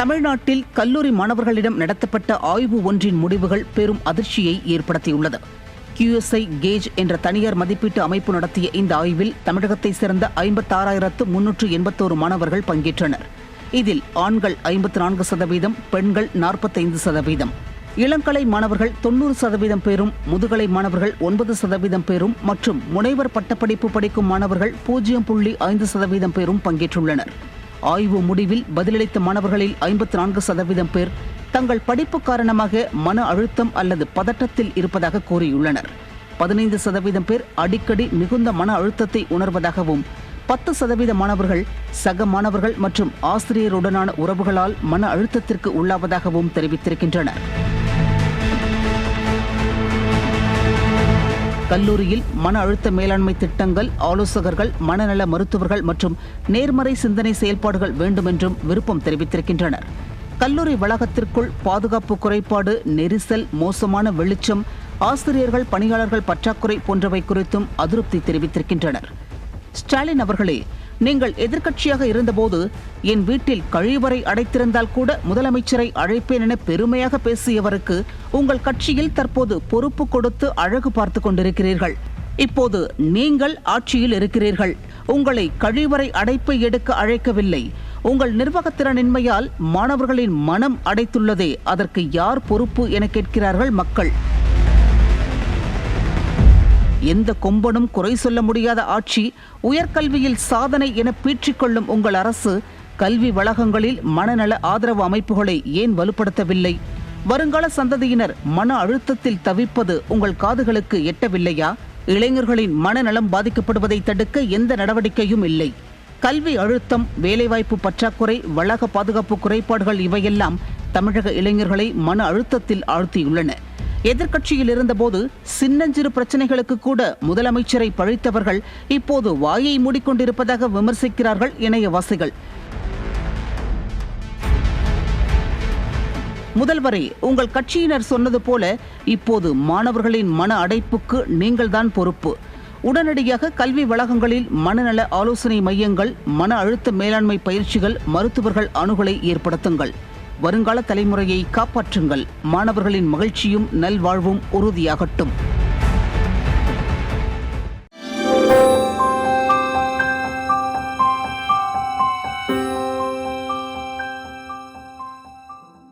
தமிழ்நாட்டில் கல்லூரி மாணவர்களிடம் நடத்தப்பட்ட ஆய்வு ஒன்றின் முடிவுகள் பெரும் அதிர்ச்சியை ஏற்படுத்தியுள்ளது. கியூஎஸ்ஐ கேஜ் என்ற தனியார் மதிப்பீட்டு அமைப்பு நடத்திய இந்த ஆய்வில் தமிழகத்தை சேர்ந்த ஐம்பத்தாறாயிரத்து முன்னூற்று எண்பத்தோரு மாணவர்கள் பங்கேற்றனர். இதில் ஆண்கள் ஐம்பத்தி நான்கு சதவீதம் பெண்கள் நாற்பத்தைந்து சதவீதம். இளங்கலை மாணவர்கள் தொண்ணூறு சதவீதம் பேரும் முதுகலை மாணவர்கள் ஒன்பது சதவீதம் பேரும் மற்றும் முனைவர் பட்டப்படிப்பு படிக்கும் மாணவர்கள் பூஜ்ஜியம் புள்ளி ஐந்து சதவீதம் பேரும் பங்கேற்றுள்ளனர். ஆய்வு முடிவில் பதிலளித்த மாணவர்களில் ஐம்பத்தி நான்கு சதவீதம் பேர் தங்கள் படிப்பு காரணமாக மன அழுத்தம் அல்லது பதட்டத்தில் இருப்பதாக கூறியுள்ளனர். பதினைந்து சதவீதம் பேர் அடிக்கடி மிகுந்த மன அழுத்தத்தை உணர்வதாகவும் பத்து சதவீத மாணவர்கள் சக மாணவர்கள் மற்றும் ஆசிரியருடனான உறவுகளால் மன அழுத்தத்திற்கு உள்ளாவதாகவும் தெரிவித்திருக்கின்றனர். கல்லூரியில் மன அழுத்த மேலாண்மை திட்டங்கள் ஆலோசகர்கள் மனநல மருத்துவர்கள் மற்றும் நேர்மறை சிந்தனை செயல்பாடுகள் வேண்டும் என்றும் விருப்பம் தெரிவித்திருக்கின்றனர். கல்லூரி வளாகத்திற்குள் பாதுகாப்பு குறைபாடு நெரிசல் மோசமான வெளிச்சம் ஆசிரியர்கள் பணியாளர்கள் பற்றாக்குறை போன்றவை குறித்தும் அதிருப்தி தெரிவித்திருக்கின்றனர். ஸ்டாலின் அவர்களே நீங்கள் எதிர்க்கட்சியாக இருந்தபோது என் வீட்டில் கழிவறை அடைத்திருந்தால் கூட முதலமைச்சரை அழைப்பேன் என பெருமையாக பேசியவருக்கு உங்கள் கட்சியில் தற்போது பொறுப்பு கொடுத்து அழகு பார்த்து கொண்டிருக்கிறீர்கள். இப்போது நீங்கள் ஆட்சியில் இருக்கிறீர்கள். உங்களை கழிவறை அடைப்பை எடுக்க அழைக்கவில்லை. உங்கள் நிர்வாகத்திறனின்மையால் மாணவர்களின் மனம் அடைத்துள்ளதே. அதற்கு யார் பொறுப்பு என கேட்கிறார்கள் மக்கள். எந்த கொம்பனும் குறை சொல்ல முடியாத ஆட்சி உயர்கல்வியில் சாதனை என பீற்றிக்கொள்ளும் உங்கள் அரசு கல்வி வளாகங்களில் மனநல ஆதரவு அமைப்புகளை ஏன் வலுப்படுத்தவில்லை? வருங்கால சந்ததியினர் மன அழுத்தத்தில் தவிப்பது உங்கள் காதுகளுக்கு எட்டவில்லையா? இளைஞர்களின் மனநலம் பாதிக்கப்படுவதை தடுக்க எந்த நடவடிக்கையும் இல்லை. கல்வி அழுத்தம் வேலைவாய்ப்பு பற்றாக்குறை வளாக பாதுகாப்பு குறைபாடுகள் இவையெல்லாம் தமிழக இளைஞர்களை மன அழுத்தத்தில் ஆழ்த்தியுள்ளன. எதிர்க்கட்சியில் இருந்தபோது சின்னஞ்சிறு பிரச்சனைகளுக்கு கூட முதலமைச்சரை பழித்தவர்கள் இப்போது வாயை மூடிக்கொண்டிருப்பதாக விமர்சிக்கிறார்கள் இணையவாசிகள். முதல்வரே உங்கள் கட்சியினர் சொன்னது போல இப்போது மாணவர்களின் மன அடைப்புக்கு நீங்கள்தான் பொறுப்பு. உடனடியாக கல்வி வளாகங்களில் மனநல ஆலோசனை மையங்கள் மன அழுத்த மேலாண்மை பயிற்சிகள் மருத்துவர்கள் அணுகலை ஏற்படுத்துங்கள். வருங்கால தலைமுறையை காப்பாற்றுங்கள். மாணவர்களின் மகிழ்ச்சியும் நல்வாழ்வும் உறுதியாகட்டும்.